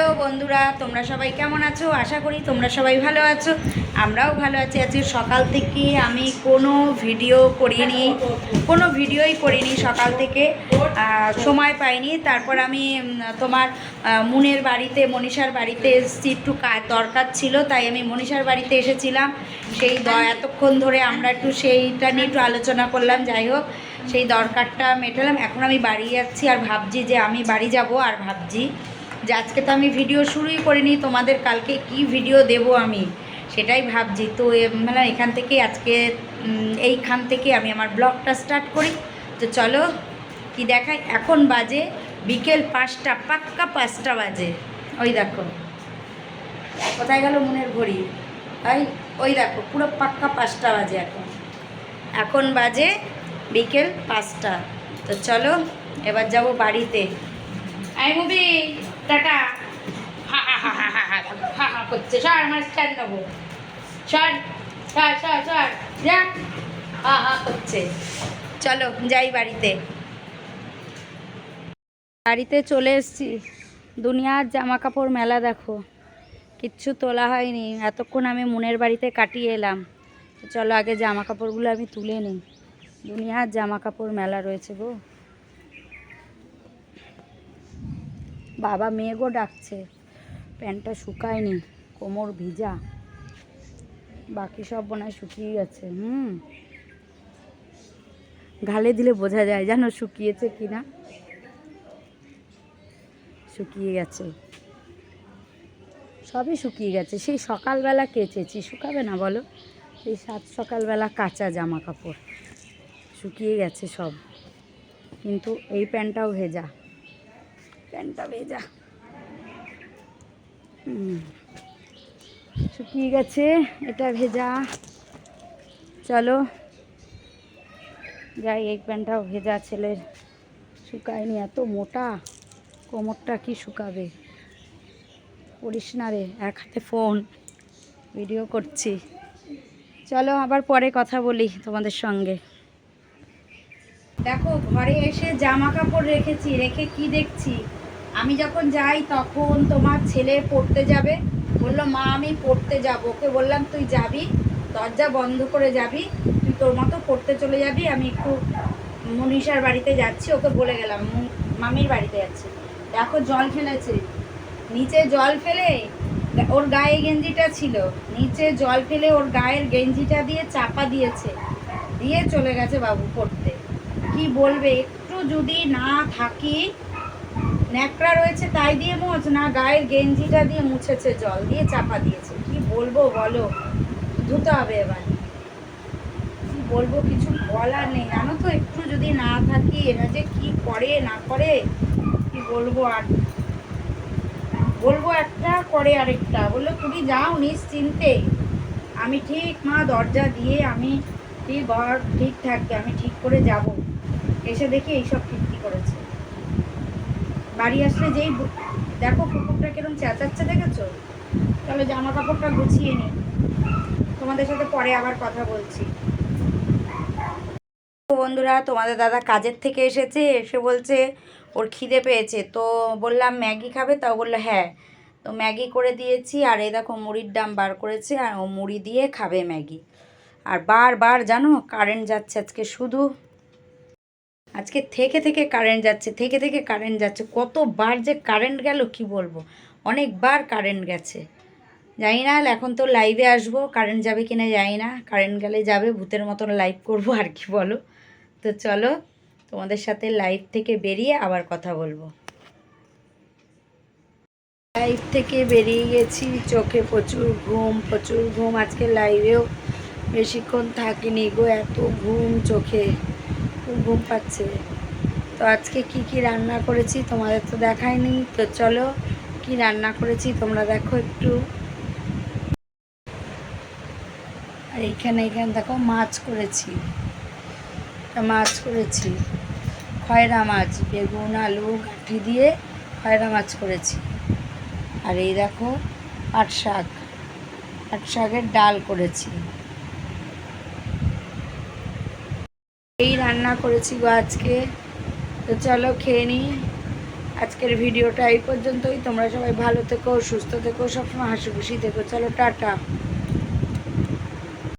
Hello বন্ধুরা, তোমরা সবাই কেমন আছো? আশা করি তোমরা সবাই ভালো আছো। আমরাও ভালো আছি। আজকে সকাল থেকে আমি কোনো ভিডিও করিনি, কোনো ভিডিওই করিনি সকাল থেকে। সময় পাইনি। তারপর আমি তোমার মুনের বাড়িতে, মনীষার বাড়িতে এসেছি। একটু দরকার ছিল, তাই আমি মনীষার বাড়িতে এসেছিলাম। সেই এতক্ষণ ধরে আমরা একটু সেইটা নিয়ে একটু আলোচনা করলাম। যাই হোক, সেই দরকারটা মেটালাম। এখন আমি বাড়ি যাচ্ছি আর ভাবছি যে আমি বাড়ি যাব আর ভাবছি যে আজকে তো আমি ভিডিও শুরুই করিনি, তোমাদের কালকে কি ভিডিও দেব আমি? সেটাই ভাবছি। তো মানে এখান থেকে আজকে এইখান থেকে আমি আমার ব্লগটা স্টার্ট করি। তো চলো, কি দেখাই? এখন বাজে বিকেল পাঁচটা, পাক্কা পাঁচটা বাজে। ওই দেখো। কোথায় গেল মনের ঘড়ি? তাই ওই দেখো, পুরো পাক্কা পাঁচটা বাজে এখন। এখন বাজে বিকেল পাঁচটা। তো চলো, এবার যাব বাড়িতে। আই মুভি। টাটা। করছে। সর, আমার স্ট্যান্ড সর সর সর সর, যা। হা হা করছে। চলো, যাই বাড়িতে। বাড়িতে চলে এসছি। দুনিয়ার জামা কাপড় মেলা দেখো। কিচ্ছু তোলা হয়নি। এতক্ষণ আমি মনের বাড়িতে কাটিয়ে এলাম। চলো, আগে জামা কাপড়গুলো আমি তুলে নিই। দুনিয়ার জামা কাপড় মেলা রয়েছে গো। বাবা মেয়েগো ডাকছে। প্যান্টটা শুকায়নি, কোমর ভিজা। বাকি সব হয় শুকিয়ে গেছে, হুম। ঘালে দিলে বোঝা যায়, জানো শুকিয়েছে কি না? শুকিয়ে গেছে। সবই শুকিয়ে গেছে। সেই সকালবেলা কেচেছি, শুকাবে না বলো? সেই সাত সকালবেলা কাঁচা জামা কাপড় শুকিয়ে গেছে সব। কিন্তু এই প্যান্টটাও ভেজা। প্যান্টটা ভেজা। হুম। শুকিয়ে গেছে, এটা ভেজা। চলো। যাই, এই প্যান্টটাও ভেজা, ছেলের শুকায়নি, এত মোটা। কোমরটা কি শুকাবে? পড়িস না রে, এক হাতে ফোন, ভিডিও করছি। চলো, আবার পরে কথা বলি তোমাদের সঙ্গে। দেখো, ঘরে এসে জামা কাপড় রেখেছি, রেখে কি দেখছি? আমি যখন যাই তখন তোমার ছেলে পড়তে যাবে। বলল, মা, আমি পড়তে যাব। ওকে বললাম, তুই যাবি? দরজা বন্ধ করে যাবি? তুই তোর মতো পড়তে চলে যাবি? আমি একটু মনীষার বাড়িতে যাচ্ছি। ওকে বলে গেলাম মামির বাড়িতে যাচ্ছি। দেখো, জল ফেলেছে। নিচে জল ফেলে ওর গায়ে গেঞ্জিটা ছিল। নিচে জল ফেলে ওর গায়ের গেঞ্জিটা দিয়ে চাপা দিয়েছে। দিয়ে চলে গেছে বাবু পড়তে। কি বলবে? একটু যদি না থাকি ন্যাকড়া রয়েছে, তাই দিয়ে মোচ? না, গায়ের গেঞ্জিটা দিয়ে মুছেছে, জল দিয়ে চাপা দিয়েছে। কি বলব বলো? ধুতে হবে এবার। কি বলব, কিছু বলার নেই। জানো তো, একটু যদি না থাকি, এরা যে কি করে, না করে, কি বলব আর? বলব একটা, করে আরেকটা। বলল, তুমি যাও নিশ্চিন্তে। আমি ঠিক, মা, দরজা দিয়ে আমি ঠিক ঘর ঠিক থাকবে আমি ঠিক করে যাব। এসে দেখি এইসব কীর্তি করেছে। বাড়ি আসলে যেই দেখো কুকুরটা কিরম চেঁচাচ্ছে দেখেছ? তাহলে জামা কাপড়টা গুছিয়ে নিই। তোমাদের সাথে পরে আবার কথা বলছি। বন্ধুরা, তোমাদের দাদা কাজের থেকে এসেছে, এসে বলছে ওর খিদে পেয়েছে। তো বললাম, ম্যাগি খাবে? তাও বলল হ্যাঁ। তো ম্যাগি করে দিয়েছি, আর এই দেখো মুড়ির ডাম বার করেছে, আর ও মুড়ি দিয়ে খাবে ম্যাগি। আর বারবার জানো, কারেন্ট যাচ্ছে আজকে শুধু। আজকে থেকে থেকে কারেন্ট যাচ্ছে, থেকে থেকে কারেন্ট যাচ্ছে, কতবার যে কারেন্ট গেল কি বলব? অনেকবার কারেন্ট গেছে। জানি না, এখন তো লাইভে আসব কারেন্ট যাবে কি না জানি না কারেন্ট গেলে যাবে, ভূতের মতন লাইভ করব, আর কি বলো? তো চলো, তোমাদের সাথে লাইভ থেকে বেরিয়ে আবার কথা বলব। লাইভ থেকে বেরিয়ে গেছি, চোখে প্রচুর ঘুম প্রচুর ঘুম, আজকে লাইভেও বেশিক্ষণ থাকিনি গো, এত ঘুম চোখে। খুব ঘুম পাচ্ছে। তো আজকে কি কি রান্না করেছি তোমাদের তো দেখায়নি তো চলো, কি রান্না করেছি তোমরা দেখো একটু। আর এইখানে এখানে দেখো মাছ করেছি। মাছ করেছি। খয়রা মাছ, বেগুন, আলু, গাঁঠি দিয়ে খয়রা মাছ করেছি। আর এই দেখো পাট শাক। পাট শাকের ডাল করেছি এই রান্না করেছি গো আজকে। তো চলো খেয়ে নিই আজকের ভিডিওটা এই পর্যন্তই। তোমরা সবাই ভালো থেকো, সুস্থ থেকো, সবসময় হাসি খুশি থেকো। চলো টাটা।